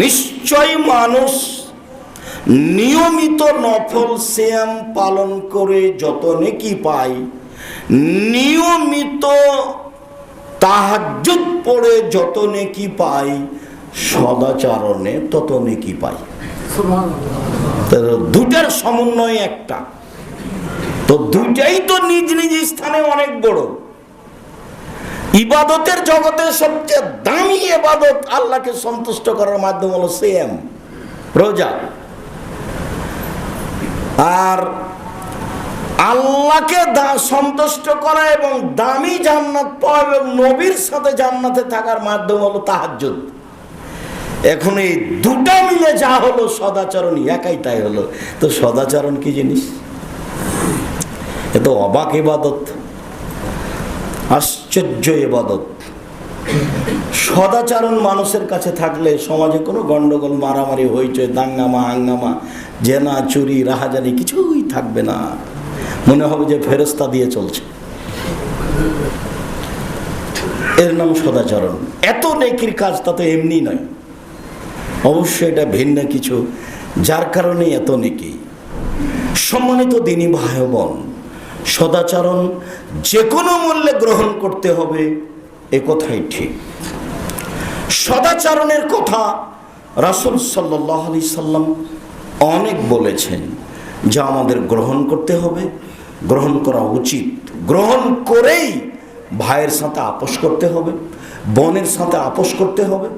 নিশ্চয় মানুষ নিয়মিত নফল শ্যাম পালন করে যত নেকি পায়, নিয়মিত তাহাজ্জুদ পড়ে যত নেকি পায়, সদাচারণে তত নেকি পায়। দুটার সমন্বয় একটা। তো দুটাই তো নিজ নিজ স্থানে অনেক বড়। ইবাদতের জগতে সবচেয়ে দামি ইবাদত আল্লাহকে সন্তুষ্ট করার মাধ্যম হলো সেম রোজা। আর আল্লাহকে সন্তুষ্ট করা এবং দামি জান্নাত পাওয়া এবং নবীর সাথে জান্নাতে থাকার মাধ্যম হলো তাহাজ্জুদ। এখন এই দুটা মিলে যা হলো সদাচরণ একাই তাই হলো। তো সদাচরণ কি জিনিস? এ তো অবাক ইবাদত। আশ্চর্য এবাদত সদাচরণ মানুষের কাছে থাকলে সমাজে কোনো গন্ডগোল, মারামারি, হইচই, দাঙ্গামা, হাঙ্গামা, জেনা, চুরি, রাহাজানি কিছুই থাকবে না। মনে হবে যে ফেরস্তা দিয়ে চলছে। এর নাম সদাচরণ। এত নেকির কাজ তা তো এমনি নয়। অবশ্যই এটা ভিন্ন কিছু, যার কারণে এত নেকি। সম্মানিত দিনী ভাই বোন সদাচরণ যে কোনো মূল্যে গ্রহণ করতে হবে, এ কথাই ঠিক। সদাচরণের কথা রাসুল সাল্লাহ আলি সাল্লাম অনেক বলেছেন যা আমাদের গ্রহণ করতে হবে, গ্রহণ করা উচিত। গ্রহণ করেই ভাইয়ের সাথে আপোষ করতে হবে, বোনের সাথে আপোষ করতে হবে।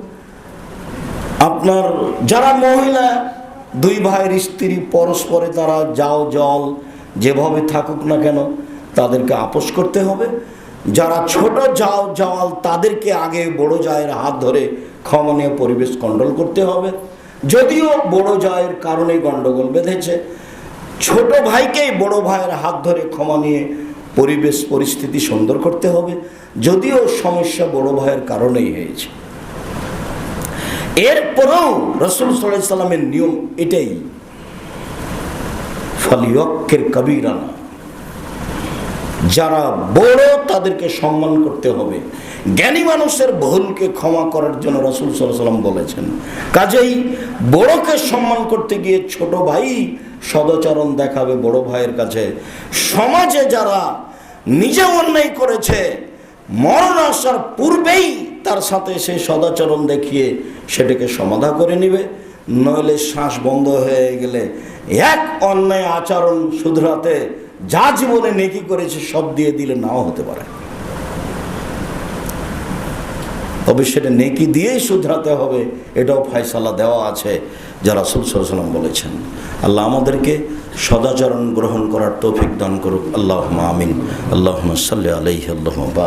আপনার যারা মহিলা, দুই ভাইয়ের স্ত্রী, পরস্পরে তারা যাও, জল যেভাবে থাকুক না কেন, তাদেরকে আপোষ করতে হবে। যারা ছোট যাও জওয়াল তাদেরকে আগে বড় জায়ের হাত ধরে ক্ষমা নিয়ে পরিবেশ কন্ট্রোল করতে হবে। যদিও বড় জায়ের কারণে গন্ডগোল বেঁধেছে, ছোট ভাইকেই বড় ভাইয়ের হাত ধরে ক্ষমা নিয়ে পরিবেশ পরিস্থিতি সুন্দর করতে হবে। যদিও সমস্যা বড় ভাইয়ের কারণেই হয়েছে। এরপরেও রসুল সাল্লামের নিয়ম এটাই। ফালিয়কের কবিরানা যারা বড় তাদেরকে সম্মান করতে হবে। জ্ঞানী মানুষের ভুলকে ক্ষমা করার জন্য রসুল সাল্লাম বলেছেন। কাজেই বড়কে সম্মান করতে গিয়ে ছোট ভাই সদাচরণ দেখাবে বড় ভাইয়ের কাছে। সমাজে যারা নিজে অন্যায় করেছে, মরণ আসার পূর্বেই তার সাথে সেই সদাচরণ দেখিয়ে সেটাকে সমাধা করে নেবে। নইলে শ্বাস বন্ধ হয়ে গেলে এক অন্যায় আচরণ শুধরাতে যা জীবনে নেকি করেছে সব দিয়ে দিলে নাও হতে পারে। তবে সেটা নেকি দিয়েই শুধরাতে হবে, এটাও ফয়সালা দেওয়া আছে, যা যারা সুলসালাম বলেছেন। আল্লাহ আমাদেরকে সদাচরণ গ্রহণ করার তৌফিক দান করুক। আল্লাহ আমিন। আল্লাহ সাল্লি আলহি আল্লাহ বা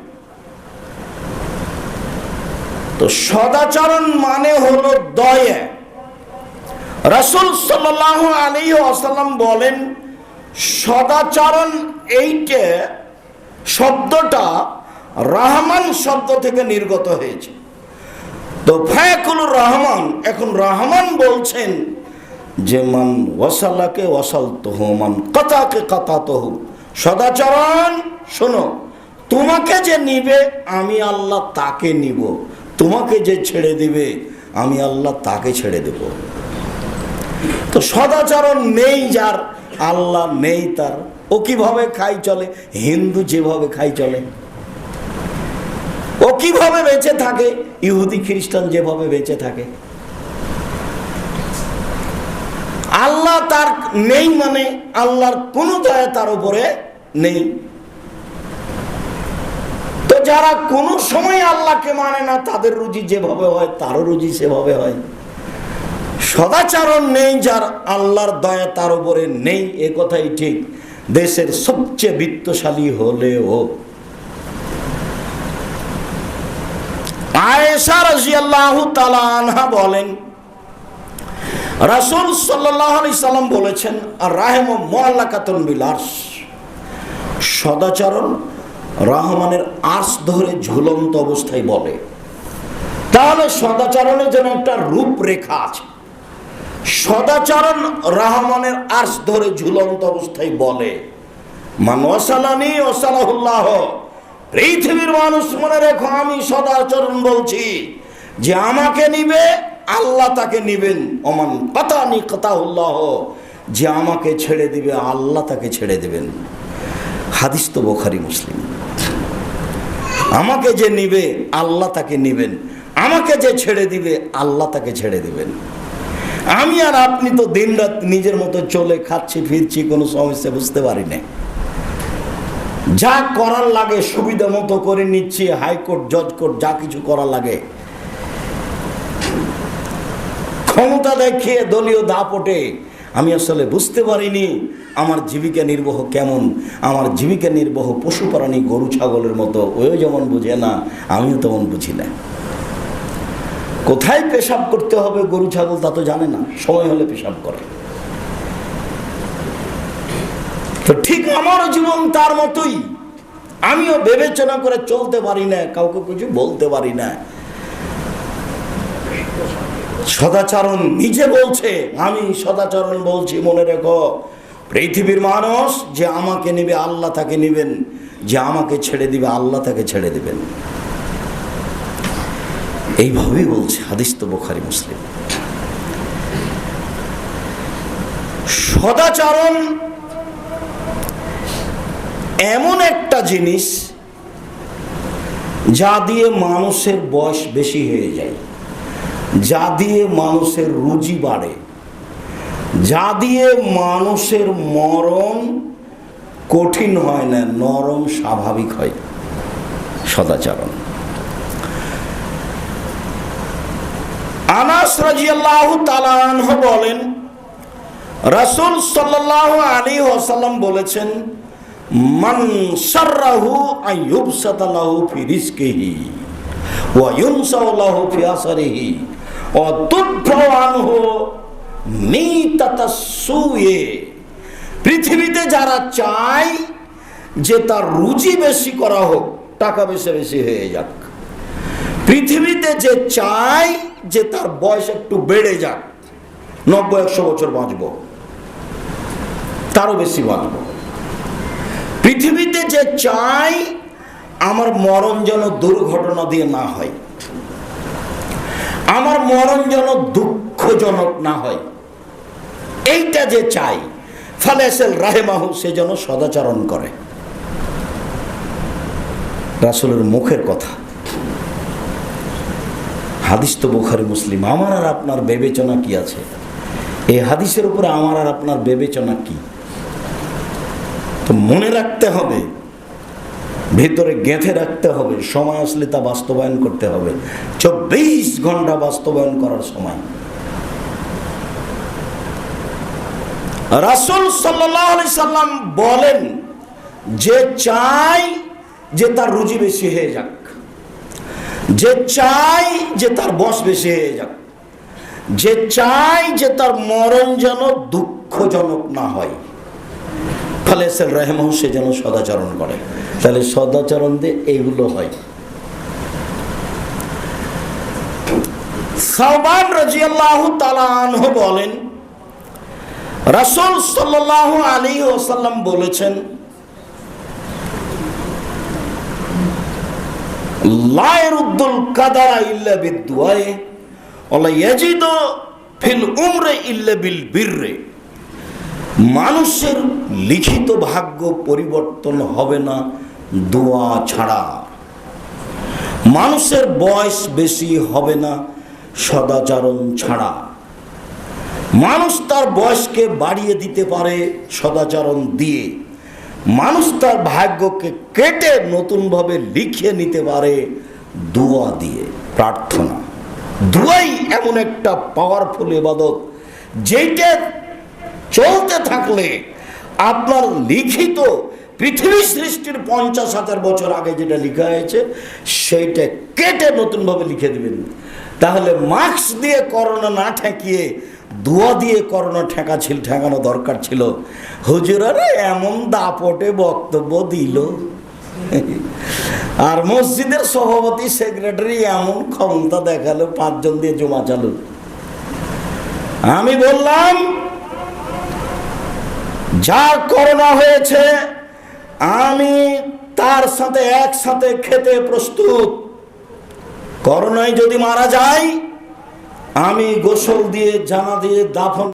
তো সদাচরণ মানে হলো দয়ে। রাসুল সাল্লাহ আলী আসাল্লাম বলেন, সদাচরণ এইটে শব্দটা রহমান শব্দ থেকে নির্গত হয়েছে। তো ফায়াকুল রহমান, এখন রহমান বলছেন যে, মান ওয়াসাল্লাকে ওয়াসাল তহু মান কাতাকে কাতা তহু সদাচরণ, শোনো, তোমাকে যে নিবে, আমি আল্লাহ তাকে নিব। তোমাকে যে ছেড়ে দিবে, আমি আল্লাহ তাকে ছেড়ে দেব। তো সদাচরণ নেই যার, আল্লাহ নেই তার। ও কীভাবে খাই চলে? হিন্দু যেভাবে খাই চলে। ও কীভাবে বেঁচে থাকে? ইহুদি, খ্রিস্টান যেভাবে বেঁচে থাকে। আল্লাহ তার নেই মানে আল্লাহর কোনো দয়া তার উপরে নেই। যারা কোনো সময় আল্লাহকে মানে না, তাদের রুজি যেভাবে হয়, তারও রুজি সেভাবে হয়। সদাচারণ নেই যার আল্লাহর দয়া তার উপরে নেই, এ কথাই ঠিক। দেশের সবচেয়ে বিত্তশালী হলেও। আয়েশা আনহা বলেন, রাসূল সাল্লাম বলেছেন, আর রাহেম বিলাস সদাচরণ রহমানের আর্শ ধরে ঝুলন্ত অবস্থায় বলে, তাহলে সদাচরণের যেন একটা রূপরেখা আছে। সদাচরণ রহমানের আর্শ ধরে ঝুলন্ত অবস্থায় বলে, মান ওসালানি ওসালাহুল্লাহ পৃথিবীর মানুষ মনে রেখো, আমি সদাচরণ বলছি যে আমাকে নিবে, আল্লাহ তাকে নিবেন। অমান কথানি কথাহুল্লাহ যে আমাকে ছেড়ে দিবে, আল্লাহ তাকে ছেড়ে দেবেন। হাদিস তো বোখারি মুসলিম। আমাকে যে নিবে, আল্লাহ তাকে নিবেন। আমাকে যে ছেড়ে দিবে, আল্লাহ তাকে ছেড়ে দিবেন। আমি আর আপনি তো দিনরাত নিজের মতো চলে খাচ্ছি, ফিরছি, কোনো সমস্যা বুঝতে পারি না যা করার লাগে, সুবিধা মতো করে নিচ্ছি হাইকোর্ট জজ কোর্ট, যা কিছু করার লাগে। ক্ষমতা দেখিয়ে দলীয় দাপটে আমি আসলে বুঝতে পারিনি আমার জীবিকা নির্বাহ কেমন। আমার জীবিকা নির্বাহ পশু প্রাণী গরু, ছাগলের মতো। ওও যেমন বুঝে না, আমিও তেমন বুঝি না। কোথায় পেশাব করতে হবে গরু, ছাগল তা তো জানে না। সময় হলে পেশাব করে। তো ঠিক আমার জীবন তার মতোই। আমিও বিবেচনা করে চলতে পারি না, কাউকে কিছু বলতে পারি না। সদাচরণ নিজে বলছে, আমি সদাচরণ বলছি, মনে রেখো। পৃথিবীর মানুষ যে আমাকে নেবে, আল্লাহ তাকে নেবেন। যে আমাকে ছেড়ে দিবে, আল্লাহ তাকে ছেড়ে দিবেন। এইভাবেই বলছে হাদিস তো বোখারি, মুসলিম। সদাচরণ এমন একটা জিনিস যা দিয়ে মানুষের বয়স বেশি হয়ে যায়। যা দিয়ে মানুষের রুজি বাড়ে, যা দিয়ে মানুষের মরণ কঠিন হয় না, নরম স্বাভাবিক হয়। সদাচরণ। আনাস রাজিয়াল্লাহু তাআলা আনহু বলেন, রাসূল সাল্লাল্লাহু আলাইহি ওয়াসাল্লাম বলেছেন, মান সাররাহু আইয়ুবসাতা লাহু ফি রিজকিহি ওয়া ইউনসাউ লাহু ফি আসরিহি। পৃথিবীতে যারা চায় যে তার রুচি বেশি করা হোক, টাকা বেশি বেশি হয়ে যাক। পৃথিবীতে যে চায় যে তার বয়স একটু বেড়ে যাক, নব্বই একশো বছর বাঁচব, তারও বেশি বাঁচব। পৃথিবীতে যে চাই আমার মরণ যেন দুর্ঘটনা দিয়ে না হয়। আমার মরণ যেন দুঃখজনক না হয়। এইটা যে চাই ফালেসেল রাহেমাহু সে যেন সদাচরণ করে। রাসুলের মুখের কথা। হাদিস তো বুখারি, মুসলিম। আমার আর আপনার বিবেচনা কি আছে? এই হাদিসের উপরে আমার আর আপনার বিবেচনা কি? তো মনে রাখতে হবে, ভেতরে গেঁথে রাখতে হবে, সময় আসলে তা বাস্তবায়ন করতে হবে। চব্বিশ ঘণ্টা বাস্তবায়ন করার সময়। রাসুল সাল্লি সাল্লাম বলেন, যে চাই যে তার রুজি বেশি হয়ে যাক, যে চাই যে তার বস বেশি হয়ে যাক, যে চাই যে তার মরণ যেন দুঃখজনক না হয়। ফালেসেল রেহমাহ সে যেন সদাচরণ করে। তাহলে সদাচরণ দিয়ে এইগুলো হয়। সালমান রাজিয়াল্লাহু তাআলা আনহু বলেন, রাসূল সাল্লাল্লাহু আলাইহি ওয়াসাল্লাম বলেছেন, লা ইয়ারুদ্দুল কাদারা ইল্লা বিদুআয়ে ওয়ালা ইয়াজিদু ফিল উমরে ইল্লা বিল বিররে। মানুষের লিখিত ভাগ্য পরিবর্তন হবে না, দোয়া ছাড়া। মানুষের বয়স বেশি হবে না সদাচরণ ছাড়া। মানুষ তার বয়সকে বাড়িয়ে দিতে পারে সদাচরণ দিয়ে। মানুষ তার ভাগ্যকে কেটে নতুনভাবে লিখিয়ে নিতে পারে দোয়া দিয়ে, প্রার্থনা। দোয়াই এমন একটা পাওয়ারফুল এবাদত যেটা চলতে থাকলে আপনার লিখিত পৃথিবী সৃষ্টির পঞ্চাশ হাজার বছর আগে যেটা লেখা হয়েছে, সেইটা কেটে নতুনভাবে লিখে দিবেন। তাহলে মাস্ক দিয়ে করোনা না ঠেকিয়ে দোয়া দিয়ে করোনা ঠেকা ছিল, ঠেকানো দরকার ছিল। হুজুরারা এমন দাপটে বক্তব্য দিল। আর মসজিদের সভাপতি, সেক্রেটারি এমন ক্ষমতা দেখাল, পাঁচজন দিয়ে জমা চালু। আমি বললাম, যা করোনা হয়েছে, আমি তার সাথে একসাথে খেতে প্রস্তুত। করোনায় যদি মারা যায় আমি গোসল দিয়ে জানা দিয়ে দাফন